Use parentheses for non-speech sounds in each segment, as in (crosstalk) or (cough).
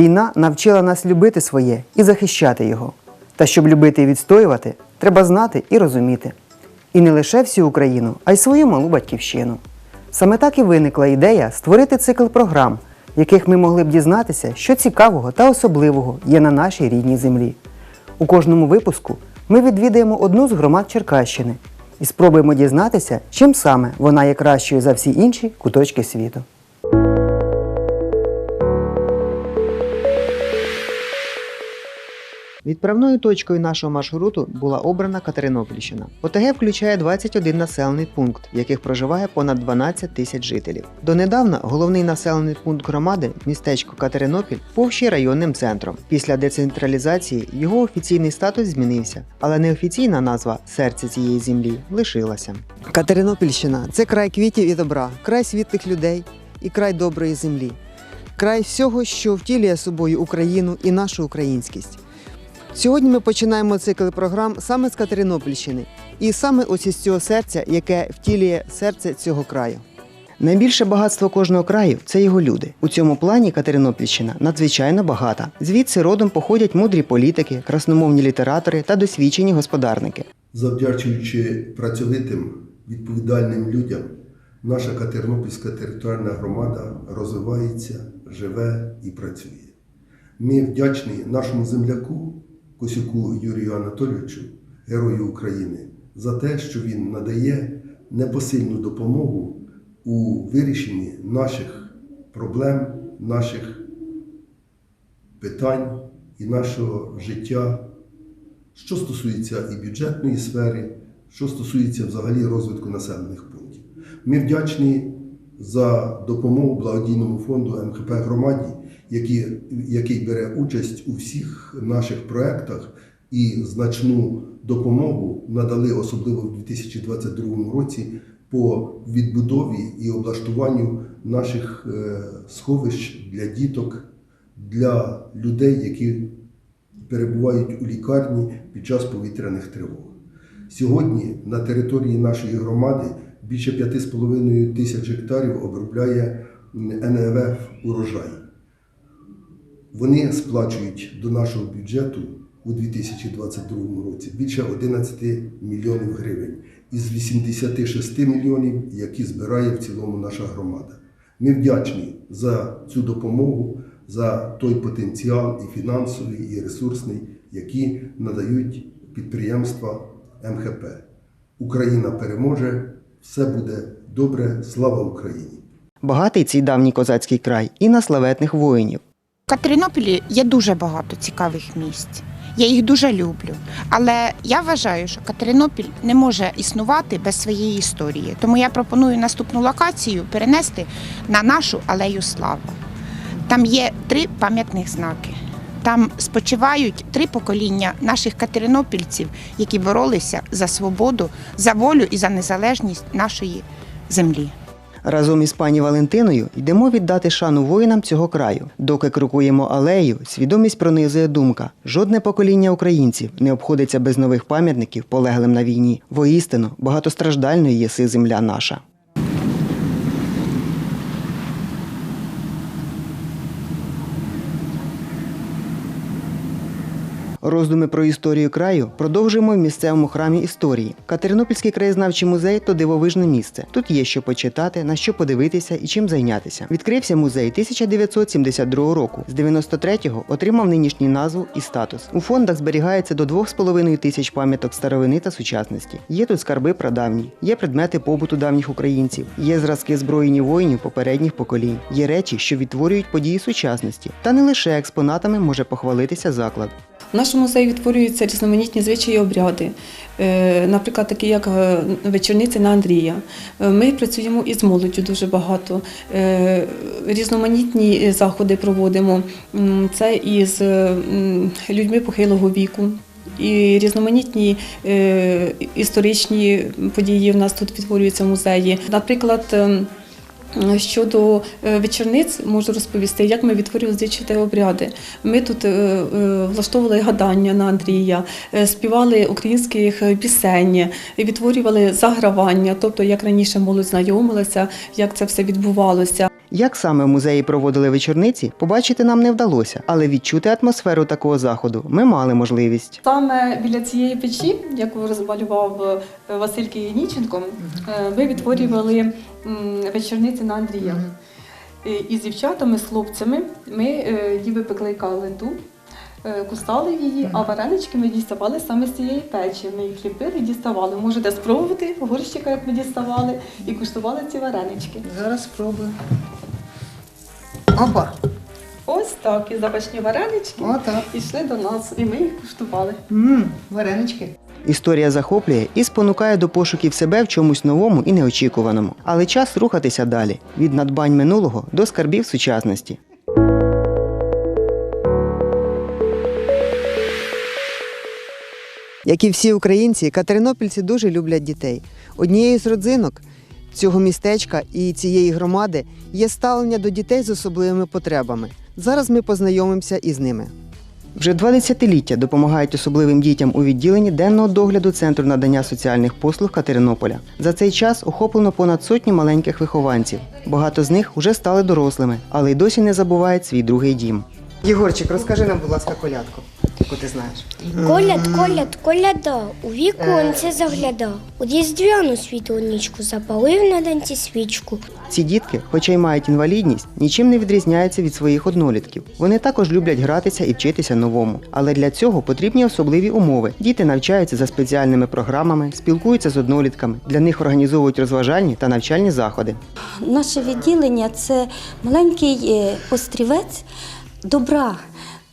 Війна навчила нас любити своє і захищати його. Та щоб любити і відстоювати, треба знати і розуміти. І не лише всю Україну, а й свою малу батьківщину. Саме так і виникла ідея створити цикл програм, в яких ми могли б дізнатися, що цікавого та особливого є на нашій рідній землі. У кожному випуску ми відвідаємо одну з громад Черкащини і спробуємо дізнатися, чим саме вона є кращою за всі інші куточки світу. Відправною точкою нашого маршруту була обрана Катеринопільщина. ОТГ включає 21 населений пункт, в яких проживає понад 12 тисяч жителів. Донедавна головний населений пункт громади, містечко Катеринопіль, був ще районним центром. Після децентралізації його офіційний статус змінився, але неофіційна назва серця цієї землі лишилася. Катеринопільщина це край квітів і добра, край світлих людей і край доброї землі, край всього, що втілює собою Україну і нашу українськість. Сьогодні ми починаємо цикл програм саме з Катеринопільщини, і саме ось із цього серця, яке втілює серце цього краю. Найбільше багатство кожного краю це його люди. У цьому плані Катеринопільщина надзвичайно багата. Звідси родом походять мудрі політики, красномовні літератори та досвідчені господарники. Завдячуючи працьовитим відповідальним людям, наша Катернопільська територіальна громада розвивається, живе і працює. Ми вдячні нашому земляку Косюку Юрію Анатолійовичу, Герою України, за те, що він надає непосильну допомогу у вирішенні наших проблем, наших питань і нашого життя що стосується і бюджетної сфери, що стосується взагалі розвитку населених пунктів. Ми вдячні за допомогу благодійному фонду МХП громаді, який, який бере участь у всіх наших проєктах і значну допомогу надали особливо в 2022 році по відбудові і облаштуванню наших е, сховищ для діток, для людей, які перебувають у лікарні під час повітряних тривог. Сьогодні на території нашої громади більше 5,5 тисяч гектарів обробляє НФ урожай. Вони сплачують до нашого бюджету у 2022 році більше 11 мільйонів гривень із 86 мільйонів, які збирає в цілому наша громада. Ми вдячні за цю допомогу, за той потенціал і фінансовий, і ресурсний, які надають підприємства МХП. Україна переможе, все буде добре, слава Україні! Багатий цей давній козацький край і на славетних воїнів. Катеринополі є дуже багато цікавих місць. Я їх дуже люблю. Але я вважаю, що Катеринопіль не може існувати без своєї історії. Тому я пропоную наступну локацію перенести на нашу алею слави. Там є три пам'ятних знаки. Там спочивають три покоління наших катеринопільців, які боролися за свободу, за волю і за незалежність нашої землі. Разом із пані Валентиною йдемо віддати шану воїнам цього краю. Доки крокуємо алею, свідомість пронизує думка: жодне покоління українців не обходиться без нових пам'ятників, полеглим на війні. Воістину, багатостраждальною єси земля наша. Роздуми про історію краю продовжуємо в місцевому храмі історії. Катеринопільський краєзнавчий музей то дивовижне місце. Тут є що почитати, на що подивитися і чим зайнятися. Відкрився музей 1972 року. З 93-го отримав нинішню назву і статус. У фондах зберігається до 2,5 тисяч пам'яток старовини та сучасності. Є тут скарби прадавні, є предмети побуту давніх українців, є зразки зброєні воїнів попередніх поколінь, є речі, що відтворюють події сучасності. Та не лише експонатами може похвалитися заклад. В нашому музеї відтворюються різноманітні звичаї і обряди, Е, наприклад, такі як е, вечорниці на Андрія. Е, Ми працюємо із молоддю дуже багато. Різноманітні заходи проводимо. Це із людьми похилого віку. І різноманітні історичні події в нас тут відтворюються музеї. Наприклад, ем, Щодо е, вечорниць можу розповісти, як ми відтворювали звичаї обряди. Ми тут е, е, влаштовували гадання на Андрія, е, співали українських пісень, відтворювали загравання, тобто як раніше молодь знайомилася, як це все відбувалося. Як саме в музеї проводили вечорниці, побачити нам не вдалося, але відчути атмосферу такого заходу ми мали можливість. Саме біля цієї печі, яку розмалював е, Василь Кияніченко, е, ми відтворювали вечорниці на Андрія. І- з дівчатами, з хлопцями ми е, ніби пекли калиту, е, кустали її, а варенички ми діставали саме з цієї печі. Ми їх ліпили і діставали. Можете спробувати горщика, як ми діставали, і куштували ці варенички. Зараз спробую. Опа! Ось так, і запашні варенички Отак. йшли до нас, і ми їх куштували. Ммм, варенички. Історія захоплює і спонукає до пошуків себе в чомусь новому і неочікуваному. Але час рухатися далі від надбань минулого до скарбів сучасності. Як і всі українці, катеринопільці дуже люблять дітей. Однією з родзинок цього містечка і цієї громади є ставлення до дітей з особливими потребами. Зараз ми познайомимося із ними. Вже два десятиліття допомагають особливим дітям у відділенні денного догляду Центру надання соціальних послуг Катеринополя. За цей час охоплено понад сотні маленьких вихованців. Багато з них вже стали дорослими, але й досі не забувають свій другий дім. Єгорчик, розкажи нам, будь ласка, колядку, яку ти знаєш. Коляд, коляд, коляда, у віконце заглядав, у різдвяну світлонічку запалив на данці свічку. Ці дітки, хоча й мають інвалідність, нічим не відрізняються від своїх однолітків. Вони також люблять гратися і вчитися новому. Але для цього потрібні особливі умови. Діти навчаються за спеціальними програмами, спілкуються з однолітками. Для них організовують розважальні та навчальні заходи. Наше відділення це маленький е, острівець добра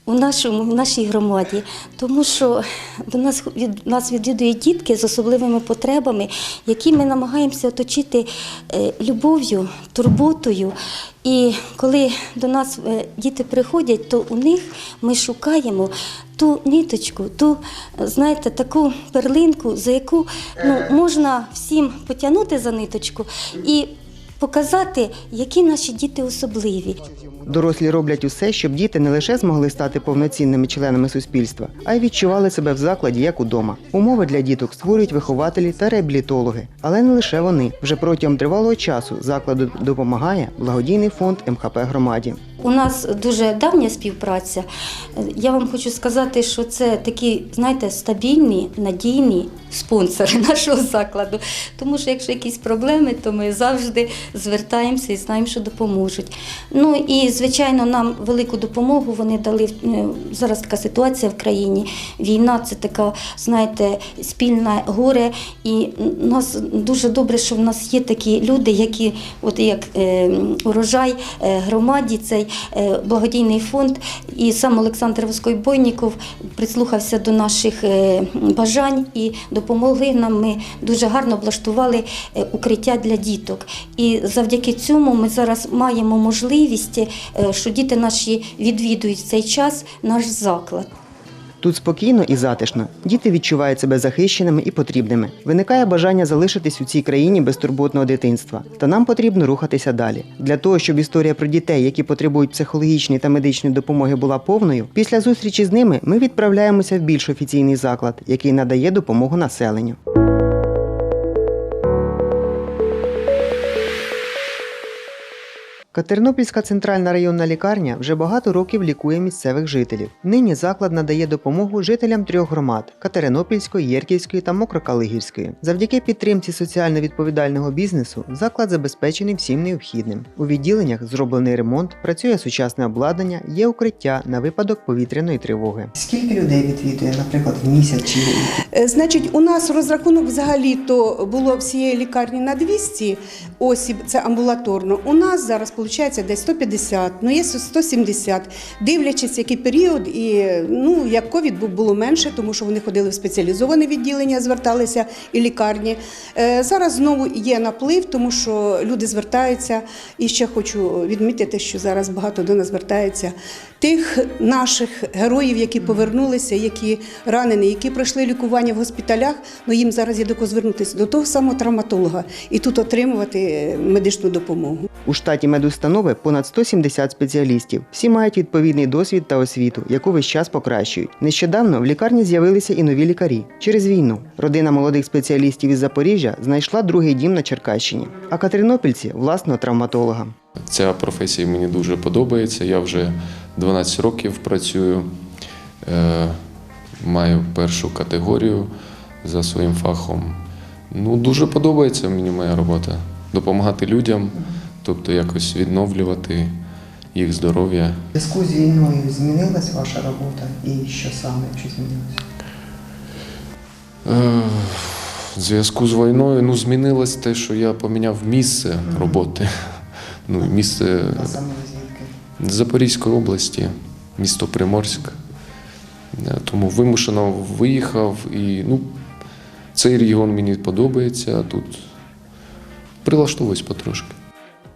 у нашому в нашій громаді, тому що до нас від нас відвідують дітки з особливими потребами, які ми намагаємося оточити е, любов'ю, турботою. І коли до нас е, діти приходять, то у них ми шукаємо ту ниточку, ту, знаєте, таку перлинку, за яку ну, можна всім потягнути за ниточку і показати, які наші діти особливі. Дорослі роблять усе, щоб діти не лише змогли стати повноцінними членами суспільства, а й відчували себе в закладі як удома. Умови для діток створюють вихователі та реабілітологи, але не лише вони. Вже протягом тривалого часу закладу допомагає благодійний фонд МХП громаді. У нас дуже давня співпраця. Я вам хочу сказати, що це такі, знаєте, стабільні, надійні спонсори (laughs) нашого закладу. Тому що якщо якісь проблеми, то ми завжди звертаємося і знаємо, що допоможуть. Ну і звичайно, нам велику допомогу вони дали е, зараз така ситуація в країні. Війна це така, знаєте, спільне горе. І нас дуже добре, що в нас є такі люди, які, от як е, урожай е, громаді, цей е, благодійний фонд, і сам Олександр Воскойбойніков прислухався до наших е, бажань і допомогли нам. Ми дуже гарно облаштували е, укриття для діток. І завдяки цьому ми зараз маємо можливість, що діти наші відвідують цей час наш заклад. Тут спокійно і затишно. Діти відчувають себе захищеними і потрібними. Виникає бажання залишитись у цій країні безтурботного дитинства. Та нам потрібно рухатися далі. Для того, щоб історія про дітей, які потребують психологічної та медичної допомоги, була повною, після зустрічі з ними ми відправляємося в більш офіційний заклад, який надає допомогу населенню. Катеринопільська центральна районна лікарня вже багато років лікує місцевих жителів. Нині заклад надає допомогу жителям трьох громад Катеринопільської, Єрківської та Мокрокалигірської. Завдяки підтримці соціально відповідального бізнесу заклад забезпечений всім необхідним. У відділеннях зроблений ремонт, працює сучасне обладнання, є укриття на випадок повітряної тривоги. Скільки людей відвідує, наприклад, в місяць чи Е, Значить, у нас розрахунок взагалі то було всієї лікарні на 200 осіб, це амбулаторно. У нас зараз виходить десь 150, ну є 170, дивлячись, який період, і ну як ковід був було менше, тому що вони ходили в спеціалізоване відділення, зверталися і лікарні. Е, Зараз знову є наплив, тому що люди звертаються. І ще хочу відмітити, що зараз багато до нас звертається тих наших героїв, які повернулися, які ранені, які пройшли лікування в госпіталях. Ну їм зараз є до кого звернутися до того самого травматолога і тут отримувати е, медичну допомогу. У штаті медустанови понад 170 спеціалістів. Всі мають відповідний досвід та освіту, яку весь час покращують. Нещодавно в лікарні з'явилися і нові лікарі. Через війну родина молодих спеціалістів із Запоріжжя знайшла другий дім на Черкащині, а катеринопільці власного травматолога. Ця професія мені дуже подобається. Я вже 12 років працюю, е, маю першу категорію за своїм фахом. Ну, дуже подобається мені моя робота. Допомагати людям, тобто якось відновлювати їх здоров'я. В зв'язку з війною змінилась ваша робота і що саме, якщо змінилося? Е, В зв'язку з війною ну, змінилось те, що я поміняв місце роботи. Ну, місце з Запорізької області, місто Приморськ. Е, Тому вимушено виїхав і ну, цей регіон мені подобається, а тут прилаштовуюсь потрошки.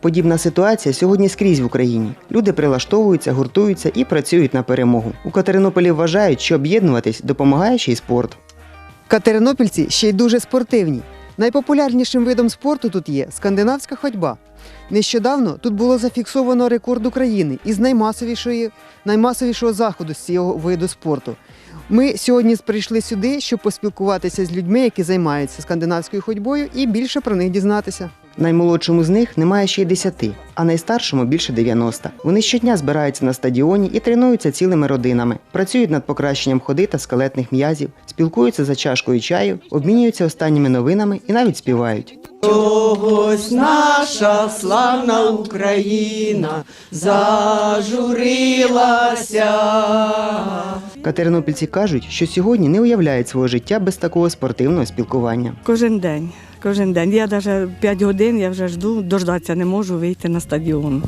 Подібна ситуація сьогодні скрізь в Україні. Люди прилаштовуються, гуртуються і працюють на перемогу. У Катеринополі вважають, що об'єднуватись допомагає ще й спорт. Катеринопільці ще й дуже спортивні. Найпопулярнішим видом спорту тут є скандинавська ходьба. Нещодавно тут було зафіксовано рекорд України із наймасовішої, наймасовішого заходу з цього виду спорту. Ми сьогодні прийшли сюди, щоб поспілкуватися з людьми, які займаються скандинавською ходьбою, і більше про них дізнатися. Наймолодшому з них немає ще й 10, а найстаршому більше 90. Вони щодня збираються на стадіоні і тренуються цілими родинами, працюють над покращенням ходи та скелетних м'язів, спілкуються за чашкою чаю, обмінюються останніми новинами і навіть співають. Ось наша славна Україна зажурилася. Катеринопільці кажуть, що сьогодні не уявляють свого життя без такого спортивного спілкування. Кожен день. Кожен день. Я навіть 5 годин я вже жду, дождатися не можу вийти на стадіон.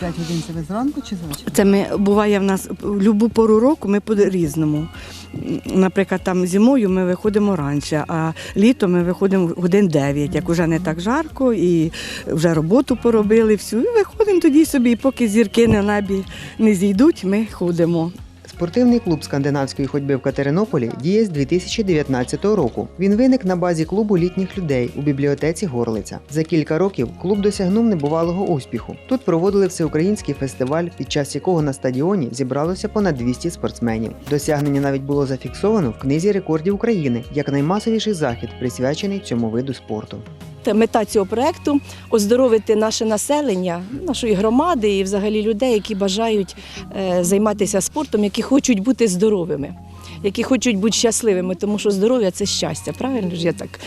5 годин це ви зранку чи звичайно? Це ми буває в нас в будь-яку пору року ми по-різному. Наприклад, там зимою ми виходимо раніше, а літом ми виходимо годин 9, як вже не так жарко, і вже роботу поробили всю. І виходимо тоді собі, і поки зірки на небі не зійдуть, ми ходимо. Спортивний клуб скандинавської ходьби в Катеринополі діє з 2019 року. Він виник на базі клубу літніх людей у бібліотеці Горлиця. За кілька років клуб досягнув небувалого успіху. Тут проводили всеукраїнський фестиваль, під час якого на стадіоні зібралося понад 200 спортсменів. Досягнення навіть було зафіксовано в книзі рекордів України як наймасовіший захід, присвячений цьому виду спорту. Та Мета цього проекту оздоровити наше населення, нашої громади і взагалі людей, які бажають е, займатися спортом, які хочуть бути здоровими, які хочуть бути щасливими, тому що здоров'я це щастя. Правильно ж я так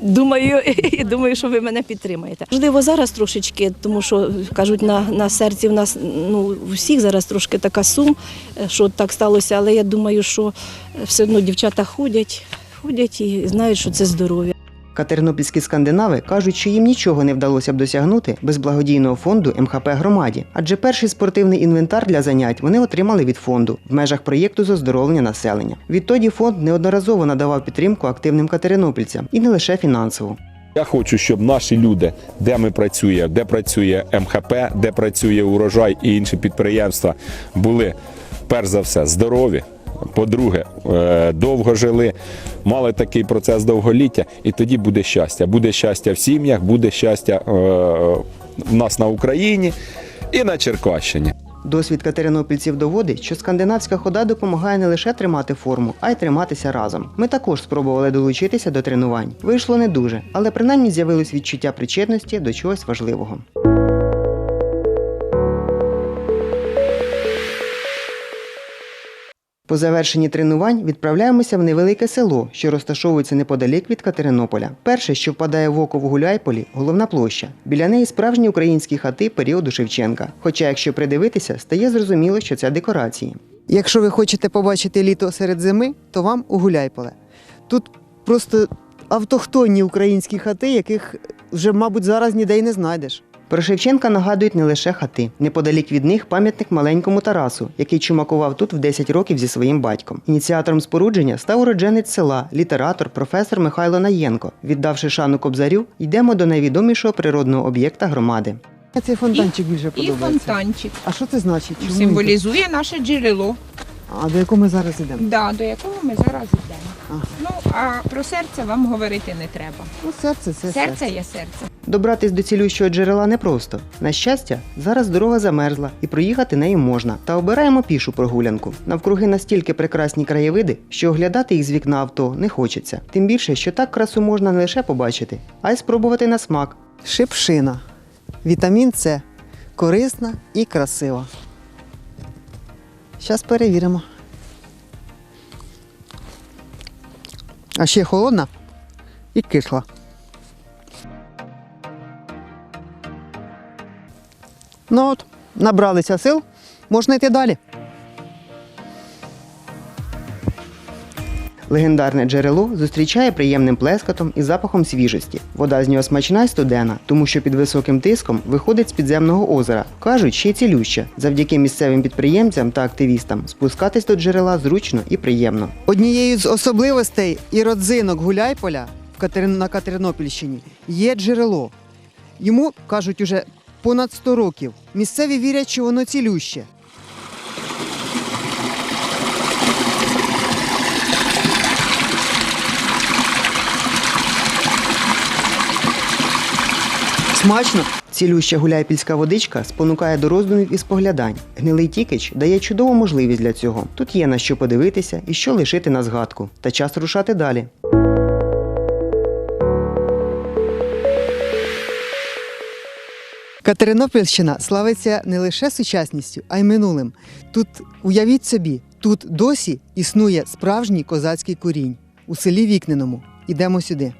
думаю, (laughs) і думаю, що ви мене підтримаєте. Можливо, зараз трошечки, тому що кажуть, на, на серці в нас ну всіх зараз трошки така сум, е, що так сталося, але я думаю, що все одно дівчата ходять, ходять і знають, що це здоров'я. Катеринопільські скандинави кажуть, що їм нічого не вдалося б досягнути без благодійного фонду МХП громаді, адже перший спортивний інвентар для занять вони отримали від фонду в межах проєкту з оздоровлення населення. Відтоді фонд неодноразово надавав підтримку активним катеринопільцям і не лише фінансово. Я хочу, щоб наші люди, де ми працює, де працює МХП, де працює урожай і інші підприємства, були перш за все здорові. По-друге, е, довго жили, мали такий процес довголіття, і тоді буде щастя. Буде щастя в сім'ях, буде щастя е, в нас на Україні і на Черкащині. Досвід катеринопільців доводить, що скандинавська хода допомагає не лише тримати форму, а й триматися разом. Ми також спробували долучитися до тренувань. Вийшло не дуже, але принаймні з'явилось відчуття причетності до чогось важливого. По завершенні тренувань відправляємося в невелике село, що розташовується неподалік від Катеринополя. Перше, що впадає в око в Гуляйполі, головна площа. Біля неї справжні українські хати періоду Шевченка. Хоча, якщо придивитися, стає зрозуміло, що це декорації. Якщо ви хочете побачити літо серед зими, то вам у Гуляйполе. Тут просто автохтонні українські хати, яких вже, мабуть, зараз ніде й не знайдеш. Про Шевченка нагадують не лише хати. Неподалік від них пам'ятник маленькому Тарасу, який чумакував тут в 10 років зі своїм батьком. Ініціатором спорудження став уродженець села, літератор, професор Михайло Наєнко. Віддавши шану кобзарю, йдемо до найвідомішого природного об'єкта громади. Цей фонтанчик більше І фонтанчик А що це значить? символізує наше джерело, А до якого ми зараз йдемо? да, до якого ми зараз йдемо. Ну а про серце вам говорити не треба. Ну, серце це Серце є серце. Добратись до цілющого джерела непросто. На щастя, зараз дорога замерзла і проїхати нею можна. Та обираємо пішу прогулянку. Навкруги настільки прекрасні краєвиди, що оглядати їх з вікна авто не хочеться. Тим більше, що так красу можна не лише побачити, а й спробувати на смак. Шипшина. Вітамін С. корисна і красива. Зараз перевіримо. А ще холодна і кисла. Ну от, набралися сил, можна йти далі. Легендарне джерело зустрічає приємним плескотом і запахом свіжості. Вода з нього смачна й студена, тому що під високим тиском виходить з підземного озера. Кажуть, ще й цілюща. Завдяки місцевим підприємцям та активістам спускатись до джерела зручно і приємно. Однією з особливостей і родзинок Гуляйполя на Катеринопільщині є джерело. Йому кажуть уже понад 100 років. Місцеві вірять, що воно цілюще. Смачно! Цілюща гуляйпільська водичка спонукає до роздумів і споглядань. Гнилий тікич дає чудову можливість для цього. Тут є на що подивитися і що лишити на згадку. Та час рушати далі. Катеринопільщина славиться не лише сучасністю, а й минулим. Тут уявіть собі, тут досі існує справжній козацький курінь у селі Вікненому. Ідемо сюди.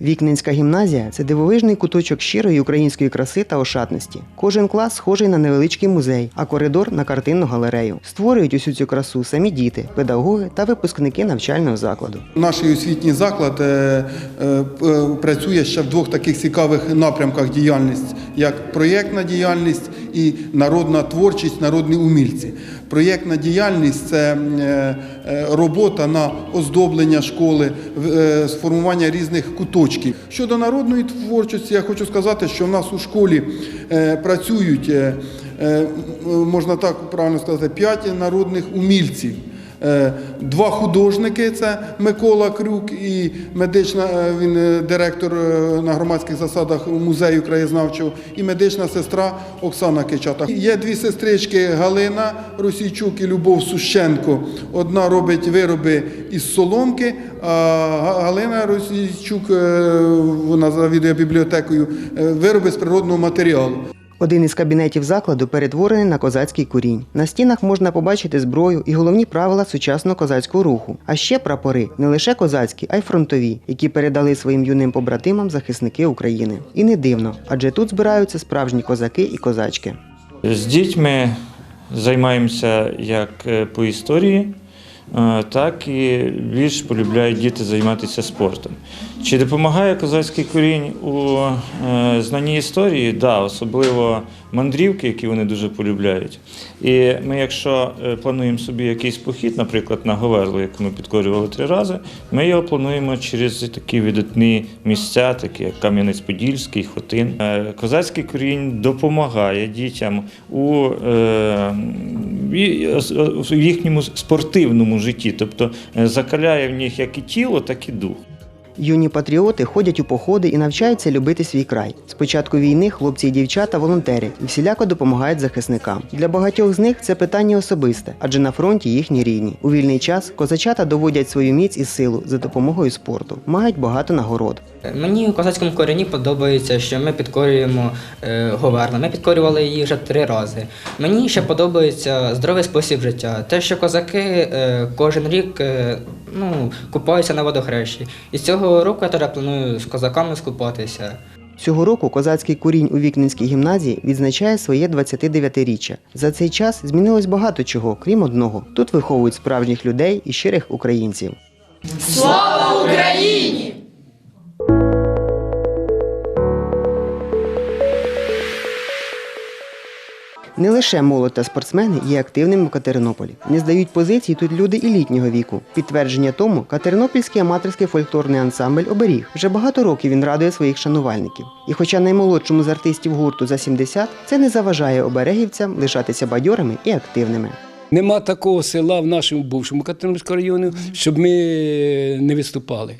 Вікненська гімназія це дивовижний куточок щирої української краси та ошатності. Кожен клас схожий на невеличкий музей, а коридор на картинну галерею. Створюють усю цю красу самі діти, педагоги та випускники навчального закладу. Наш освітній заклад е, е, е, працює ще в двох таких цікавих напрямках діяльність, як проєктна діяльність і народна творчість, народні умільці. Проєктна діяльність це е, е, робота на оздоблення школи, е, сформування різних куточків. Щодо народної творчості, я хочу сказати, що в нас у школі працюють, можна так правильно сказати, п'ять народних умільців. Е, Два художники це Микола Крюк і медична е, він е, директор на громадських засадах музею краєзнавчого, і медична сестра Оксана Кичата. Є дві сестрички Галина Російчук і Любов Сущенко. Одна робить вироби із соломки, а Галина Російчук вона завідує бібліотекою вироби з природного матеріалу. Один із кабінетів закладу перетворений на козацький курінь. На стінах можна побачити зброю і головні правила сучасного козацького руху. А ще прапори не лише козацькі, а й фронтові, які передали своїм юним побратимам захисники України. І не дивно, адже тут збираються справжні козаки і козачки. З дітьми займаємося як е, по історії, так і більш полюбляють діти займатися спортом. Чи допомагає козацький корінь у е, знанні історії? Так, да, особливо мандрівки, які вони дуже полюбляють. І ми, якщо е, плануємо собі якийсь похід, наприклад, на Говерлу, яку ми підкорювали три рази, ми його плануємо через такі видатні місця, такі як Кам'янець-Подільський, Хотин. Е, Козацький корінь допомагає дітям у е, їхньому спортивному житті, тобто е, закаляє в них як і тіло, так і дух. Юні патріоти ходять у походи і навчаються любити свій край. З початку війни хлопці і дівчата волонтери і всіляко допомагають захисникам. Для багатьох з них це питання особисте, адже на фронті їхні рідні. У вільний час козачата доводять свою міць і силу за допомогою спорту. Мають багато нагород. Мені у козацькому корені подобається, що ми підкорюємо е, Говерлу. Ми підкорювали її вже три рази. Мені ще подобається здоровий спосіб життя. Те, що козаки е, кожен рік е, ну, купаюся на водохрещі. І з цього року я теж планую з козаками скупатися. Цього року козацький курінь у Вікненській гімназії відзначає своє 29-річчя. За цей час змінилось багато чого, крім одного. Тут виховують справжніх людей і щирих українців. Слава Україні! Не лише молодь та спортсмени є активними в Катеринополі. Не здають позиції тут люди і літнього віку. Підтвердження тому Катеринопільський аматорський фольклорний ансамбль Оберіг. Вже багато років він радує своїх шанувальників. І хоча наймолодшому з артистів гурту за 70, це не заважає оберегівцям лишатися бадьорими і активними. Нема такого села в нашому бувшому Катеринівському районі, щоб ми не виступали.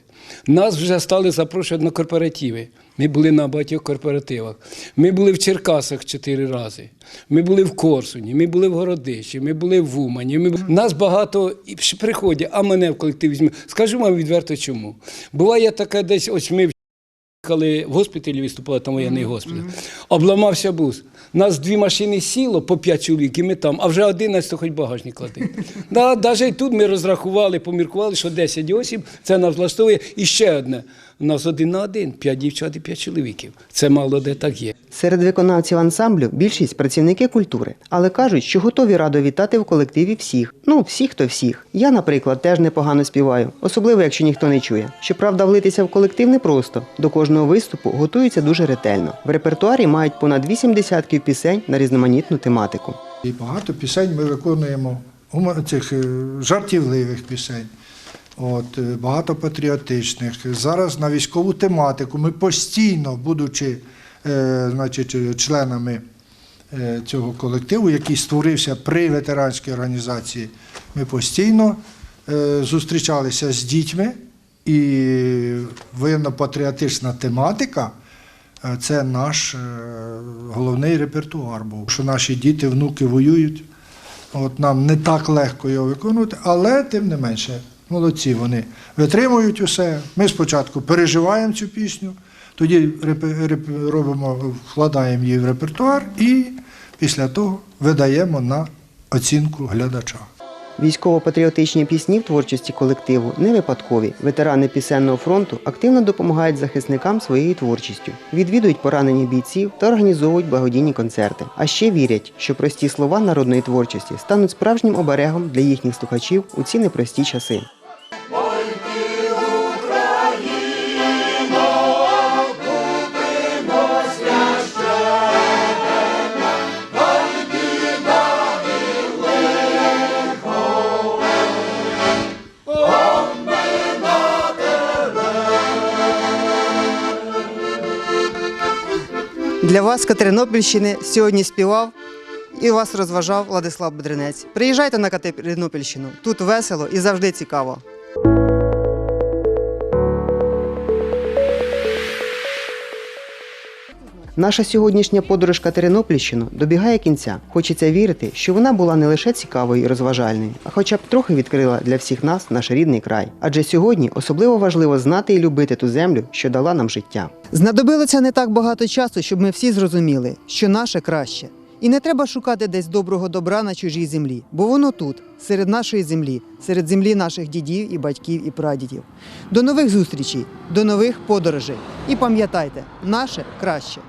Нас вже стали запрошувати на корпоративи. Ми були на багатьох корпоративах. Ми були в Черкасах чотири рази. Ми були в Корсуні, ми були в Городищі, ми були в Умані. Ми... Нас багато приходять, а мене в колектив візьме. Скажу вам відверто чому. Буває таке десь, ось ми Коли в госпіталі виступали, там воєнний госпіталь, обламався бус. Нас дві машини сіло по п'ять чоловік, і ми там, а вже 11 хоч багажник клади. (laughs) Навіть тут ми розрахували, поміркували, що 10 осіб, це нас влаштовує. І ще одне. У нас один на один, п'ять дівчат і п'ять чоловіків. Це мало де так є. Серед виконавців ансамблю більшість працівники культури, але кажуть, що готові радо вітати в колективі всіх. Ну, всіх то всіх. Я, наприклад, теж непогано співаю, особливо якщо ніхто не чує. Щоправда, влитися в колектив непросто. До кожного виступу готуються дуже ретельно. В репертуарі мають понад 8 десятків пісень на різноманітну тематику. І багато пісень ми виконуємо цих е, жартівливих пісень. От, е, багато патріотичних. Зараз на військову тематику ми постійно, будучи е, значить, е, членами е, цього колективу, який створився при ветеранській організації, ми постійно е, зустрічалися з дітьми, і воєнно-патріотична тематика це наш головний репертуар був. Що наші діти, внуки воюють. От нам не так легко його виконувати, але тим не менше, молодці вони витримують усе. Ми спочатку переживаємо цю пісню, тоді робимо, вкладаємо її в репертуар і після того видаємо на оцінку глядача. Військово-патріотичні пісні в творчості колективу не випадкові. Ветерани пісенного фронту активно допомагають захисникам своєю творчістю, відвідують поранених бійців та організовують благодійні концерти. А ще вірять, що прості слова народної творчості стануть справжнім оберегом для їхніх слухачів у ці непрості часи. Для вас, Катеринопільщини, сьогодні співав і вас розважав Владислав Бедренець. Приїжджайте на Катеринопільщину. Тут весело і завжди цікаво. Наша сьогоднішня подорож Катеринопільщину добігає кінця. Хочеться вірити, що вона була не лише цікавою і розважальною, а хоча б трохи відкрила для всіх нас наш рідний край. Адже сьогодні особливо важливо знати і любити ту землю, що дала нам життя. Знадобилося не так багато часу, щоб ми всі зрозуміли, що наше краще. І не треба шукати десь доброго добра на чужій землі, бо воно тут, серед нашої землі, серед землі наших дідів і батьків і прадідів. До нових зустрічей, до нових подорожей. І пам'ятайте, наше краще.